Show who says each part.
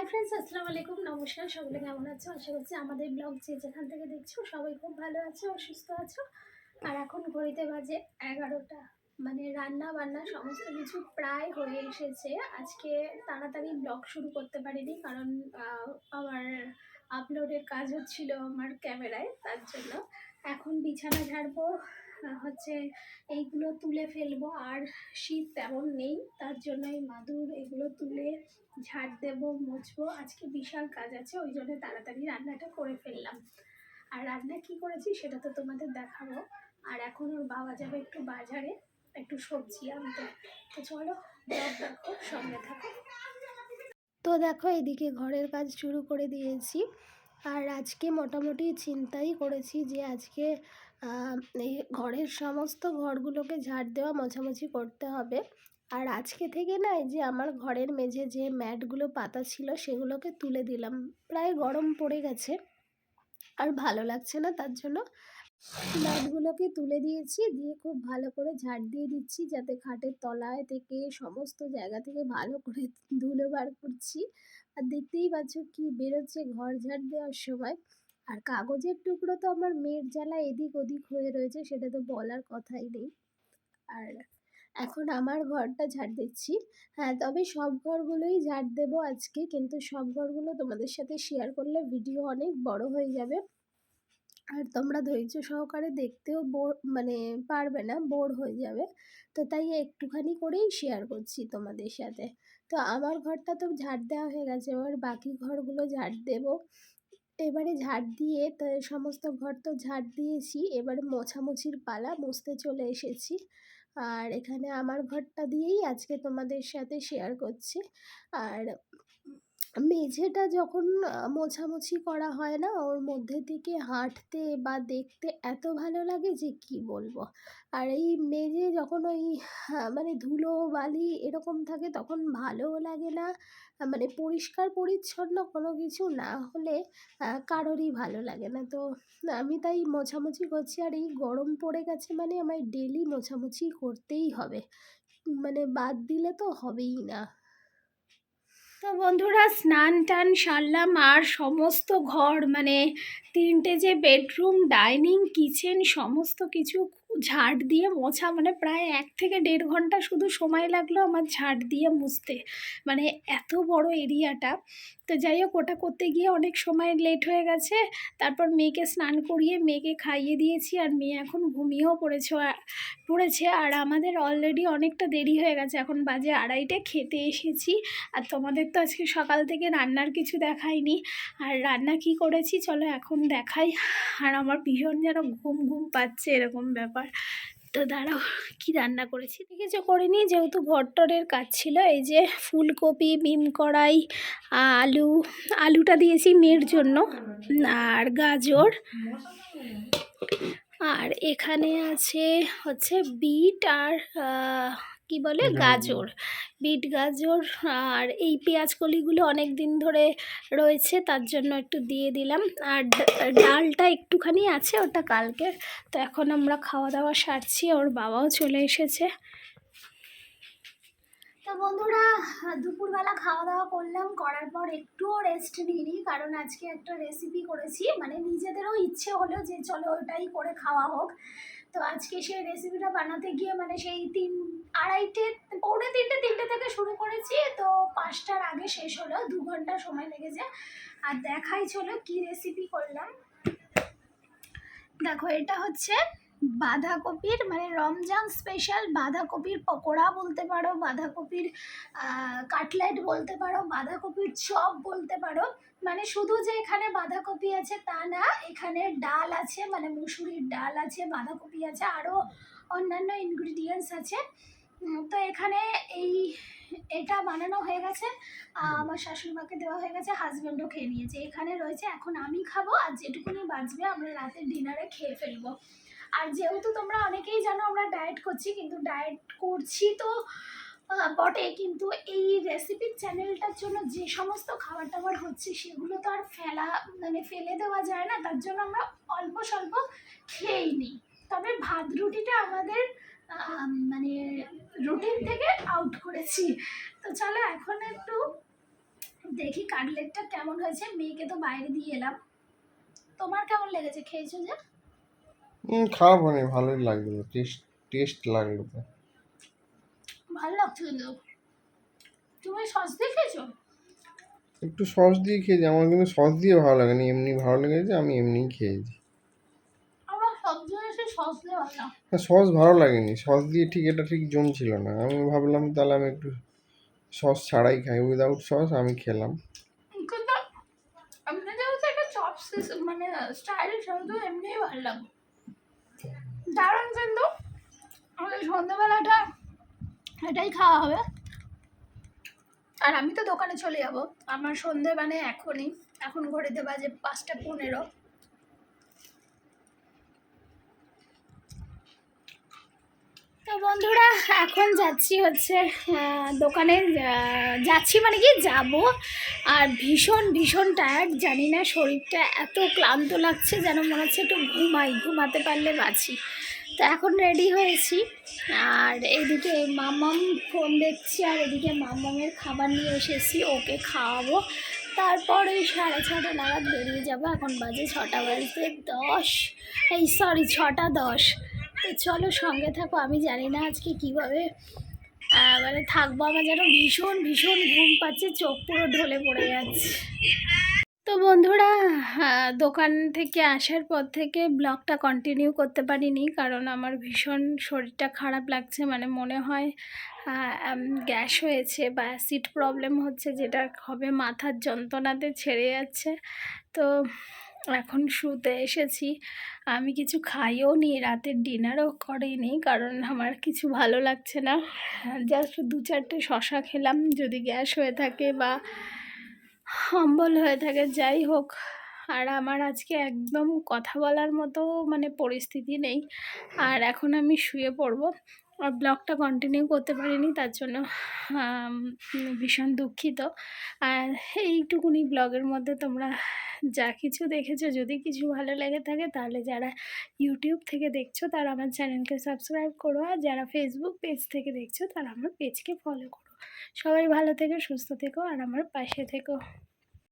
Speaker 1: Hi friends আসসালামু আলাইকুম। নমস্কার, সকলে কেমন আছো? আশা করছি আমাদের ব্লগ যে যেখান থেকে দেখছ, সবাই খুব ভালো আছো ও সুস্থ আছো। আর এখন ঘড়িতে বাজে এগারোটা। মানে রান্না বান্না সমস্ত কিছু প্রায় হয়ে এসেছে। আজকে তাড়াতাড়ি ব্লগ শুরু করতে পারিনি কারণ আমার আপলোডের কাজ হচ্ছিল আমার ক্যামেরায়, তার জন্য। এখন বিছানা ঝাড়বো। হচ্ছে এইগুলো তুলে ফেলব। আর শীত তেমন নেই, তার জন্য এই মাদুর এগুলো তুলে ঝাড় দেবো, মুছবো। আজকে বিশাল কাজ আছে, ওই জন্য তাড়াতাড়ি রান্নাটা করে ফেললাম। আর রান্না কি করেছি সেটা তো তোমাদের দেখাবো। আর এখন ওর বাবা যাবে একটু বাজারে, একটু সবজি আনতে। তো চলো দেখো, সঙ্গে থাকো। তো দেখো, এদিকে ঘরের কাজ শুরু করে দিয়েছি। আর আজকে মোটামুটি চিন্তাই করেছি যে আজকে এই ঘরের সমস্ত ঘরগুলোকে ঝাড় দেওয়া মোছামুছি করতে হবে। আর আজকে থেকে না এই যে আমার ঘরের মেঝে যে ম্যাটগুলো পাতা ছিল সেগুলোকে তুলে দিলাম। প্রায় গরম পড়ে গেছে। আর ভালো লাগছে না তার জন্য। ম্যাটগুলোকে তুলে দিয়েছি, দিয়ে খুব ভালো করে ঝাড় দিয়ে দিচ্ছি যাতে খাটের তলায় থেকে সমস্ত জায়গা থেকে ভালো করে ধুলো বার করছি। আর দেখতেই পাচ্ছ কি বেরোচ্ছে ঘর ঝাড় দেওয়ার সময়। আর কাগজের টুকরো তো আমার মেয়ের জ্বালা এদিক ওদিক হয়ে রয়েছে, সেটা তো বলার কথাই নেই। আর এখন আমার ঘরটা ঝাড় দিচ্ছি। হ্যাঁ তবে সব ঘরগুলোই ঝাড় দেবো আজকে, কিন্তু সব ঘরগুলো তোমাদের সাথে শেয়ার করলে ভিডিও অনেক বড় হয়ে যাবে। আর তোমরা ধৈর্য সহকারে দেখতেও বোর মানে পারবে না, বোর হয়ে যাবে। তো তাই একটুখানি করেই শেয়ার করছি তোমাদের সাথে। তো আমার ঘরটা তো ঝাড় দেওয়া হয়ে গেছে, এবার বাকি ঘরগুলো ঝাড় দেবো। এবারে ঝাড় দিয়ে সমস্ত ঘর তো ঝাড় দিয়েছি। এবারে মোছামুছির পালা, মুছতে চলে এসেছি। আর এখানে আমার ঘরটা দিয়েই আজকে তোমাদের সাথে শেয়ার করছি। আর মেঝেটা যখন মোছামুছি করা হয় না, ওর মধ্যে থেকে হাঁটতে বা দেখতে এত ভালো লাগে যে কি বলব? আর এই মেঝে যখন ওই মানে ধুলো, বালি এরকম থাকে তখন ভালোও লাগে না। মানে পরিষ্কার পরিচ্ছন্ন কোনো কিছু না হলে কারোরই ভালো লাগে না। তো আমি তাই মোছামুছি করছি আর এই গরম পড়ে গেছে মানে আমায় ডেলি মোছামুছি করতেই হবে। মানে বাদ দিলে তো হবেই না। তো বন্ধুরা স্নান টান সারলাম আর সমস্ত ঘর মানে তিনটে যে বেডরুম, ডাইনিং, কিচেন, সমস্ত কিছু ঝাড় দিয়ে মোছা মানে প্রায় এক থেকে দেড় ঘণ্টা শুধু সময় লাগল আমার ঝাড় দিয়ে মুছতে। মানে এত বড় এরিয়াটা। তো যাই হোক, ওটা করতে গিয়ে অনেক সময় লেট হয়ে গেছে। তারপর মেয়েকে স্নান করিয়ে মেয়েকে খাইয়ে দিয়েছি আর মেয়ে এখন ঘুমিয়েও পড়েছে পড়েছে। আর আমাদের অলরেডি অনেকটা দেরি হয়ে গেছে, এখন বাজে আড়াইটে, খেতে এসেছি। আর তোমাদের তো আজকে সকাল থেকে রান্নার কিছু দেখাইনি। আর রান্না কি করেছি, চলো এখন দেখাই। আর আমার ভীষণ যেন ঘুম ঘুম পাচ্ছে, এরকম ব্যাপার। তো দাঁড়াও, কি রান্না করেছি? কিছু করিনি, যেহেতু ভট্টরের কাজ ছিল, এই যে ফুলকপি বিম কড়াই, আলু, আলুটা দিয়েছি মেয়ের জন্য, আর গাজর। আর এখানে আছে হচ্ছে বিট আর কি বলে? গাজর। বিট গাজর আর এই পেঁয়াজ কলিগুলো অনেক দিন ধরে রয়েছে তার জন্য একটু দিয়ে দিলাম। আর ডালটা একটুখানি আছে ওটা কালকে। তো এখন আমরা খাওয়া দাওয়া সারছি ওর বাবাও চলে এসেছে। তো বন্ধুরা দুপুরবেলা খাওয়া দাওয়া করলাম করার পর একটুও রেস্ট নিইনি কারণ আজকে একটা রেসিপি করেছি। মানে নিজেদেরও ইচ্ছে হলো যে চলো ওটাই করে খাওয়া হোক। তো আজকে সেই রেসিপিটা বানাতে গিয়ে মানে সেই তিন আড়াইটে পৌনে তিনটে তিনটে থেকে শুরু করেছি। তো পাঁচটার আগে শেষ হলো, দু ঘণ্টা সময় লেগেছে। আর দেখাই চলো কি রেসিপি করলাম। দেখো, এটা হচ্ছে বাঁধাকপির মানে রমজান স্পেশাল বাঁধাকপির পকোড়া বলতে পারো, বাঁধাকপির কাটলেট বলতে পারো, বাঁধাকপির চপ বলতে পারো। মানে শুধু যে এখানে বাঁধাকপি আছে তা না, এখানে ডাল আছে মানে মুসুরির ডাল আছে, বাঁধাকপি আছে আরও অন্যান্য ইনগ্রিডিয়েন্টস আছে। তো এখানে এই, এটা বানানো হয়ে গেছে আমার শাশুড়িমাকে দেওয়া হয়ে গেছে হাজব্যান্ডও খেয়ে নিয়েছে। এখানে রয়েছে, এখন আমি খাব, আর যেটুকুনি বাঁচবে আমরা রাতের ডিনারে খেয়ে ফেলব। আর যেহেতু তোমরা অনেকেই জানো আমরা ডায়েট করছি, কিন্তু ডায়েট করছি তো বটে। কিন্তু এই রেসিপির চ্যানেলটার জন্য যে সমস্ত খাবার টাবার হচ্ছে, সেগুলো তো আর ফেলা মানে ফেলে দেওয়া যায় না। তার জন্য আমরা অল্প স্বল্প খেয়েই নিই। তবে ভাত রুটিটা আমাদের মানে রুটিন থেকে আউট করেছি। তো চলো এখন একটু দেখি কাটলেটটা কেমন হয়েছে। মেয়েকে তো বাইরে দিয়ে এলাম। তোমার কেমন লেগেছে? খেয়েছো যে?
Speaker 2: হুম খারাপ হয়নি ভালোই লাগল টেস্ট টেস্ট লাগল। তো
Speaker 1: ভালো লাগছে কিন্তু। তুমি সস দিয়ে খেয়েছো?
Speaker 2: একটু সস দিয়ে খেয়েছি আমার কিন্তু সস দিয়ে ভালো লাগেনি এমনি ভালো লেগেছে আমি এমনিই খেয়েছি।
Speaker 1: জিনিসে সস ভালো
Speaker 2: না সস ভালো লাগেনি সস দিয়ে ঠিক এটা ঠিক জমছিল না। আমি ভাবলাম তাহলে আমি একটু সস ছাড়াই খাই উইদাউট সস আমি খেলাম।
Speaker 1: একটা মানে স্টাইল এমনিই ভালো লাগে। দারুণ কিন্তু। আমাদের সন্ধ্যাবেলাটা, এটাই খাওয়া হবে। আর আমি তো দোকানে চলে যাব। আমার সন্ধে মানে এখনই, এখন ঘড়িতে বাজে পাঁচটা পনেরো। বন্ধুরা, এখন যাচ্ছি হচ্ছে দোকানে যাচ্ছি মানে কি, যাব। আর ভীষণ ভীষণ টায়ার্ড জানি না শরীরটা এত ক্লান্ত লাগছে যেন মনে হচ্ছে একটু ঘুমাই, ঘুমাতে পারলে বাঁচি। তো এখন রেডি হয়েছি। আর এদিকে মামাম ফোন দেখছি, আর এদিকে মামামের খাবার নিয়ে এসেছি, ওকে খাওয়াবো। তারপরে সাড়ে ছটা নাগাদ বেরিয়ে যাব, এখন বাজে ছটা বাজতে দশ। এই সরি ছটা দশ। চলো সঙ্গে থাকো, আমি জানি না আজকে কীভাবে মানে থাকব, আমার যেন ভীষণ ভীষণ ঘুম পাচ্ছে, চোখ পুরো ঢলে পড়ে যাচ্ছে। তো বন্ধুরা দোকান থেকে আসার পর থেকে ব্লগটা কন্টিনিউ করতে পারিনি, কারণ আমার ভীষণ শরীরটা খারাপ লাগছে মানে মনে হয় গ্যাস হয়েছে বা অ্যাসিড প্রবলেম হচ্ছে, যেটা হবে মাথার যন্ত্রণাতে ছেড়ে যাচ্ছে। তো এখন শুতে এসেছি। আমি কিছু খাইও নি, রাতের ডিনারও করিনি কারণ আমার কিছু ভালো লাগছে না। জাস্ট দু চারটে শশা খেলাম, যদি গ্যাস হয়ে থাকে বা অম্বল হয়ে থাকে, যাই হোক। আর আমার আজকে একদম কথা বলার মতো মানে পরিস্থিতি নেই। আর এখন আমি শুয়ে পড়ব। আর ব্লগটা কন্টিনিউ করতে পারিনি, তার জন্য ভীষণ দুঃখিত। আর এইটুকুনি ব্লগের মধ্যে তোমরা যা কিছু দেখেছ, যদি কিছু ভালো লেগে থাকে, তাহলে যারা ইউটিউব থেকে দেখছ, তারা আমার চ্যানেলকে সাবস্ক্রাইব করো। আর যারা ফেসবুক পেজ থেকে দেখছ, তারা আমার পেজকে ফলো করো। সবাই ভালো থেকো, সুস্থ থেকো, আর আমার পাশে থেকো।